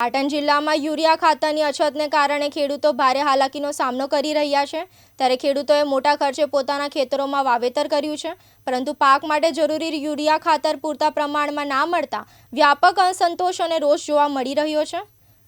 પાટણ જિલ્લામાં યુરિયા ખાતરની અછતને કારણે ખેડૂતો ભારે હાલાકીનો સામનો કરી રહ્યા છે. ત્યારે ખેડૂતોએ મોટા ખર્ચે પોતાના ખેતરોમાં વાવેતર કર્યું છે. પરંતુ પાક માટે જરૂરી યુરિયા ખાતર પૂરતા પ્રમાણમાં ના મળતા વ્યાપક અસંતોષ અને રોષ જોવા મળી રહ્યો છે.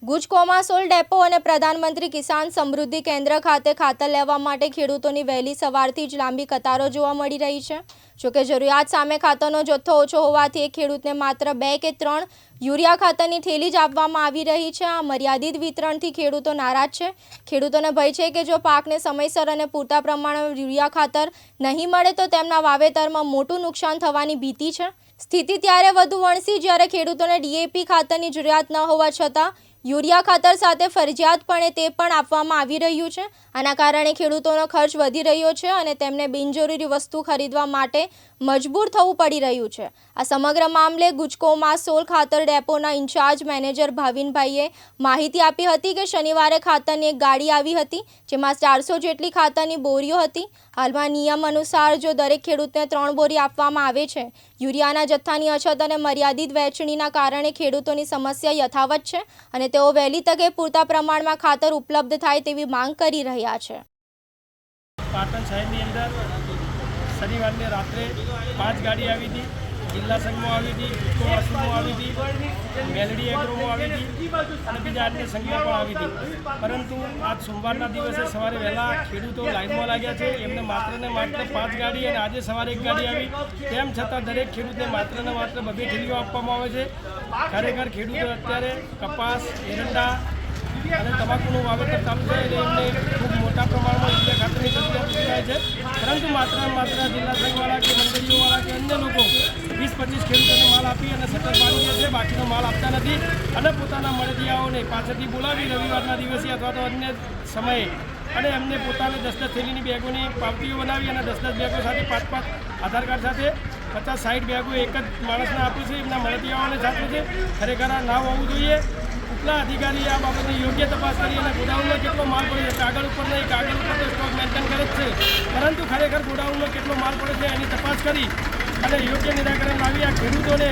ગુજ કોમાસોલ ડેપો અને પ્રધાનમંત્રી કિસાન સમૃદ્ધિ કેન્દ્ર ખાતે ખાતર લેવા માટે ખેડૂતોની વહેલી સવારથી જ લાંબી કતારો જોવા મળી રહી છે. જોકે જરૂરિયાત સામે ખાતરનો જથ્થો ઓછો હોવાથી ખેડૂતને માત્ર બે કે ત્રણ યુરિયા ખાતરની થેલી જ આપવામાં આવી રહી છે. આ મર્યાદિત વિતરણથી ખેડૂતો નારાજ છે. ખેડૂતોને ભય છે કે જો પાકને સમયસર અને પૂરતા પ્રમાણમાં યુરિયા ખાતર નહીં મળે તો તેમના વાવેતરમાં મોટું નુકસાન થવાની ભીતિ છે. સ્થિતિ ત્યારે વધુ વણસી જ્યારે ખેડૂતોને ડીએપી ખાતરની જરૂરિયાત ન હોવા છતાં યુરિયા ખાતર સાથે ફરજિયાતપણે તે પણ આપવામાં આવી રહ્યું છે. આના કારણે ખેડૂતોનો ખર્ચ વધી રહ્યો છે અને તેમને બિનજરૂરી વસ્તુ ખરીદવા માટે મજબૂર થવું પડી રહ્યું છે. આ સમગ્ર મામલે ગુજકોમાં સોલ ખાતર ડેપોના ઇન્ચાર્જ મેનેજર ભાવિનભાઈએ માહિતી આપી હતી કે શનિવારે ખાતરની એક ગાડી આવી હતી, જેમાં ચારસો જેટલી ખાતરની બોરીઓ હતી. હાલમાં નિયમ અનુસાર જો દરેક ખેડૂતને ત્રણ બોરી આપવામાં આવે છે યુરિયાના જથ્થાની અછત અને મર્યાદિત વહેંચણીના કારણે ખેડૂતોની સમસ્યા યથાવત છે અને તેઓ વહેલી તકે પૂરતા પ્રમાણમાં ખાતર ઉપલબ્ધ થાય તેવી માંગ કરી રહ્યા છે. પાટણ શહેરની અંદર શનિવારની રાત્રે પાંચ ગાડી આવી હતી. જિલ્લા સંઘમાં આવી હતી ઉપવાસમાં આવી હતી, મેલડી એગ્રોમાં આવી હતી, અને બીજા અન્ય સંખ્યા પણ આવી હતી. પરંતુ આજ સોમવારના દિવસે સવારે વહેલા ખેડૂતો લાઈનમાં લાગ્યા છે, એમને માત્ર ને માત્ર પાંચ ગાડી અને આજે સવારે એક ગાડી આવી. તેમ છતાં દરેક ખેડૂતને માત્ર ને માત્ર બધી થેલીઓ આપવામાં આવે છે. ખરેખર ખેડૂતો અત્યારે કપાસ, એરંડા અને તમાકુનું વાવેતર ચાલુ છે એટલે એમને ખૂબ મોટા પ્રમાણમાં યુરિયા ખાતરની છે. પરંતુ માત્ર માત્ર જિલ્લા સંઘવાળા કે મંડળીઓવાળા કે અન્ય લોકો વીસ પચીસ ખેડૂતોને માલ આપી અને સટર પાડી છે, બાકીનો માલ આપતા નથી અને પોતાના મળદિયાઓને પાછળથી બોલાવી રવિવારના દિવસે અથવા તો અન્ય સમયે અને એમને પોતાને દસ દસ થેલીની બેગોની પાવતીઓ બનાવી અને દસ દસ બેગો સાથે પાંચ પાંચ આધાર કાર્ડ સાથે પચાસ સાઠ બેગો એક જ માણસને આપ્યું છે, એમના મળતિયાઓને સાથે છે. ખરેખર આ ના હોવું જોઈએ. ઉપલા અધિકારી આ બાબતની યોગ્ય તપાસ કરી અને ગોડાઉનમાં કેટલો માલ પડે છે, કાગળ ઉપર નહીં, કાગળ ઉપર તો સ્ટોક મેન્ટેન કરે જ છે. પરંતુ ખરેખર ગોડાઉનમાં કેટલો માલ પડે છે એની તપાસ કરી અને યોગ્ય નિરાકરણ લાવી આ ખેડૂતોને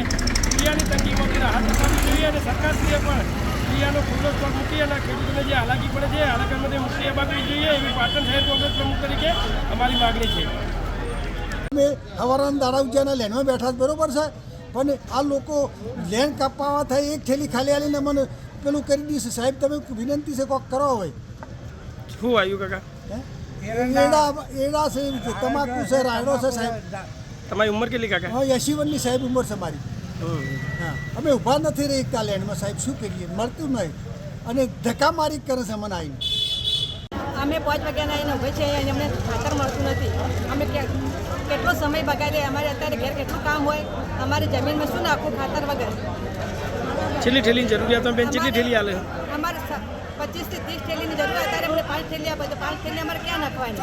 ક્રિયાની તંગીમાંથી રાહત આપવી જોઈએ અને સરકારશ્રીએ પણ ક્રિયાનો ખુલ્લો સ્ટોક મૂકી અને ખેડૂતોને જે હાલાકી પડે છે હાલાકીમાંથી મુક્તિ અપાવવી જોઈએ એવી પાટણ શહેર કોંગ્રેસ પ્રમુખ તરીકે અમારી માગણી છે. અમે હવારાના દાડા લેનમાં બેઠા બરોબર છે? પણ આ લોકો લેન કાપવા થાય એક થેલી ખાલી આલીને મને પેલું કરી દીધું સાહેબ તમે વિનંતી છે કોક કરો હોય શું આવ્યું કાકા? એડા એડા છે તમાકુ છે રાયડો છે સાહેબ. તમારી ઉંમર કેટલી કાકા? હા એસી વર્ષની સાહેબ ઉંમર છે મારી. હા અમે ઊભા નથી રહી એકતા લેન્ડમાં સાહેબ શું કરીએ? મળતું નહીં. અને ધક્કા મારી કરે છે મને આવીને અમે પાંચ વાગ્યાના આવીને ઊભે છે અને અમને ખાતર મળતું નથી. અમે કેટલો સમય બગાડીએ અમારે અત્યારે ઘેર કેટલું કામ હોય? અમારે જમીનમાં શું નાખવું ખાતર વગર? છેલ્લી ઠેલીની જરૂરિયાત બેન કેટલી ઠેલી હાલે? અમારે પચીસથી ત્રીસ થેલીની જરૂર હોય અત્યારે અમને પાંચ થેલી આપે તો પાંચ થેલી અમારે ક્યાં નાખવાની?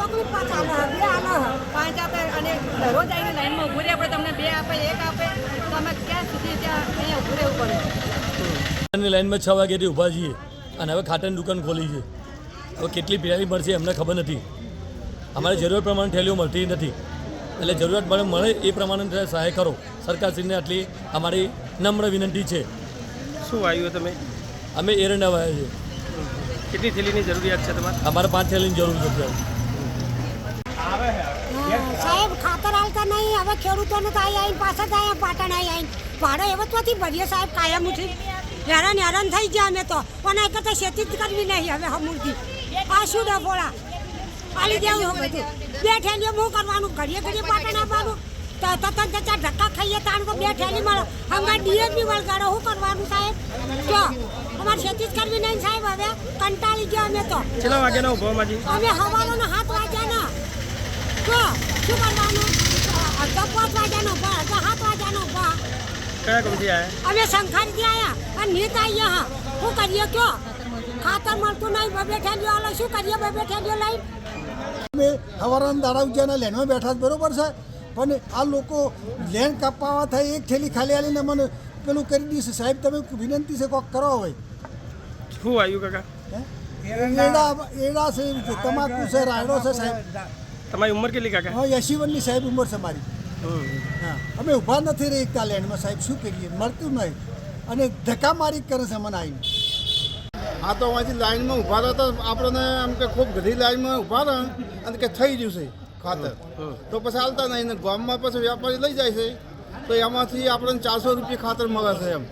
પાંચ આપે અને રોજ આવીને લાઈનમાં ઉભું આપણે તમને બે આપે એક આપે. તો અમે ક્યાં સુધી ત્યાં અહીંયા ઉભું રહેવું પડે? લાઈનમાં છ વાગ્યાથી ઊભા છીએ. અને હવે ખાતરની દુકાન ખોલી છે. હવે કેટલી પિરાલી મળશે એમને ખબર નથી. અમારે જરૂર પ્રમાણે થેલીઓ મળતી નથી. એટલે જરૂરિયાત મળે મળે એ પ્રમાણે સહાય કરો. સરકારશ્રીને આટલી અમારી નમ્ર વિનંતી છે. શું આવ્યું તમે? અમે એરંડા વાયા છે. કેટલી થેલીની જરૂરિયાત છે તમારે? અમારે પાંચ થેલીની જરૂર છે સાહેબ. ખાતર હાલતા નહીં હવે ખેડૂતોને તો અહીં આવીને પાછા જ અહીંયા પાટણ અહીં આવીને. ભાડો એવો જ નથી ભરીએ સાહેબ કાયમ ઉઠી હેરાન હેરાન થઈ ગયા અમે તો. પણ એક તો ખેતી જ કરવી નહીં હવે હમુરથી. આ શું ડફોળા આલી દેવું બધું. બે ઠેલીઓ હું કરવાનું? ઘડીએ ઘડીએ પાટણ આપવાનું? તો તતન ચાર ધક્કા ખાઈએ તાણ તો બે ઠેલી મળે. હમણાં ડીએપી વળગાડો શું કરવાનું સાહેબ? જો અમારે ખેતી જ કરવી નહીં સાહેબ હવે. કંટાળી ગયા અમે તો. કેટલા વાગ્યાના ઊભો માજી અમે હવારોના હાથ વાગ્યાના. તો શું કરવાનું? અડધો પાંચ વાગ્યાનો ઊભા અડધો સાત વાગ્યાનો ઊભા કયા કંપની આયા? અમે સંખારથી આયા અને નીત આવ્યા હા. શું કરીએ કયો ખાતર મળતું નહીં બબે ઠેલીઓ આલો શું કરીએ બબે ઠેલીઓ લઈ અમે હવારાના દાડા ઉજાના લેનમાં બેઠા બરોબર છે? પણ આ લોકો લેન્ડ કાપવા થાય એક થેલી ખાલી આલીને મને પેલું કરી દીધું સાહેબ તમે વિનંતી છે કોક કરો હોય શું આવ્યું કાકા? હે? એડા એડા છે તમાકુ છે રાયડો છે સાહેબ. તમારી ઉંમર કેટલી કાકા? હા એસી વર્ષની સાહેબ ઉંમર છે મારી. હા અમે ઊભા નથી રહી એકતા લેન્ડમાં સાહેબ. શું કરીએ? મળતું નહીં. અને ધક્કા મારી કરે છે મને આવીને આ તો અહીંથી લાઈનમાં ઊભા રહ્યા તો આપણને આમ કે ખૂબ ઘણી લાઈનમાં ઊભા રહે અને કે થઈ ગયું છે. ખાતર. તો પછી હાલતા નહીં ને ગામમાં પછી વેપારી લઈ જાય છે. તો એમાંથી આપણને ચારસો રૂપિયા ખાતર મળે છે એમ.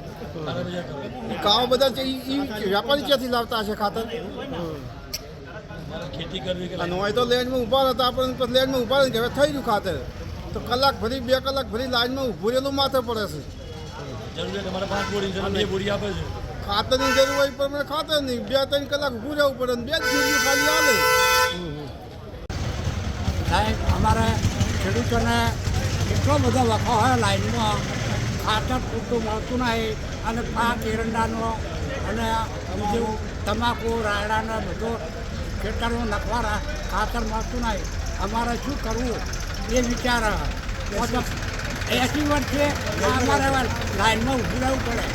ગામ બધા ઈ વેપારી ક્યાંથી લાવતા હશે ખાતર? ખેતી કરવી અને હોય તો લેન્ડમાં ઊભા હતા આપણને પછી લેન્ડમાં ઊભા રહીને હવે થઈ ગયું ખાતર. તો કલાક ભરી બે કલાક ભરી લાઈનમાં ઊભું રહેલું માથે પડે છે. ખાતરની જરૂર હોય પણ ખાતર નહીં. બે ત્રણ કલાક ઊભું રહેવું પડે બે જ ખાલી આવે સાહેબ, અમારે ખેડૂતોને એટલો બધો વખો હોય લાઈનમાં ખાતર પૂરતું મળતું નહીં અને પાક એરંડાનો અને બીજું તમાકુ રાયડાનો બધો ખેતરમાં નખવારા ખાતર મળતું નહીં. અમારે શું કરવું? એ વિચાર એસી વર્ષે અમારે લાઈનમાં ઊભું રહેવું પડે.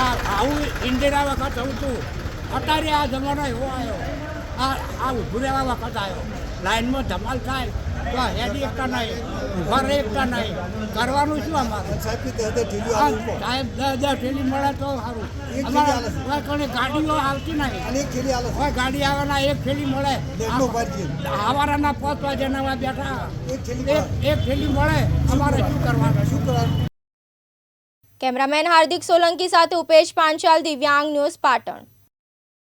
આ આવું ઇન્દિરા વખત થયું હતું અત્યારે આ જમાનો એવો આવ્યો. આ આ ઊભું રહેવા વખત આવ્યો. લાઈનમાં ધમાલ થાય તો હેડી એકતા નહીં ઊભા એકતા નહીં. કરવાનું શું અમારે? સાહેબ દસ દસ ઠેલી મળે તો સારું. અમારે. કોઈ ગાડીઓ આવતી નહીં. કોઈ ગાડી આવવાના એક ઠેલી મળે. ઊભા. આવારાના પાંચ બેઠા. એક ઠેલી એક એક ઠેલી મળે. અમારે શું કરવાનું? શું કરવાનું? કેમેરામેન હાર્દિક સોલંકી સાથે ઉપેશ પાંચાલ દિવ્યાંગ ન્યૂઝ પાટણ.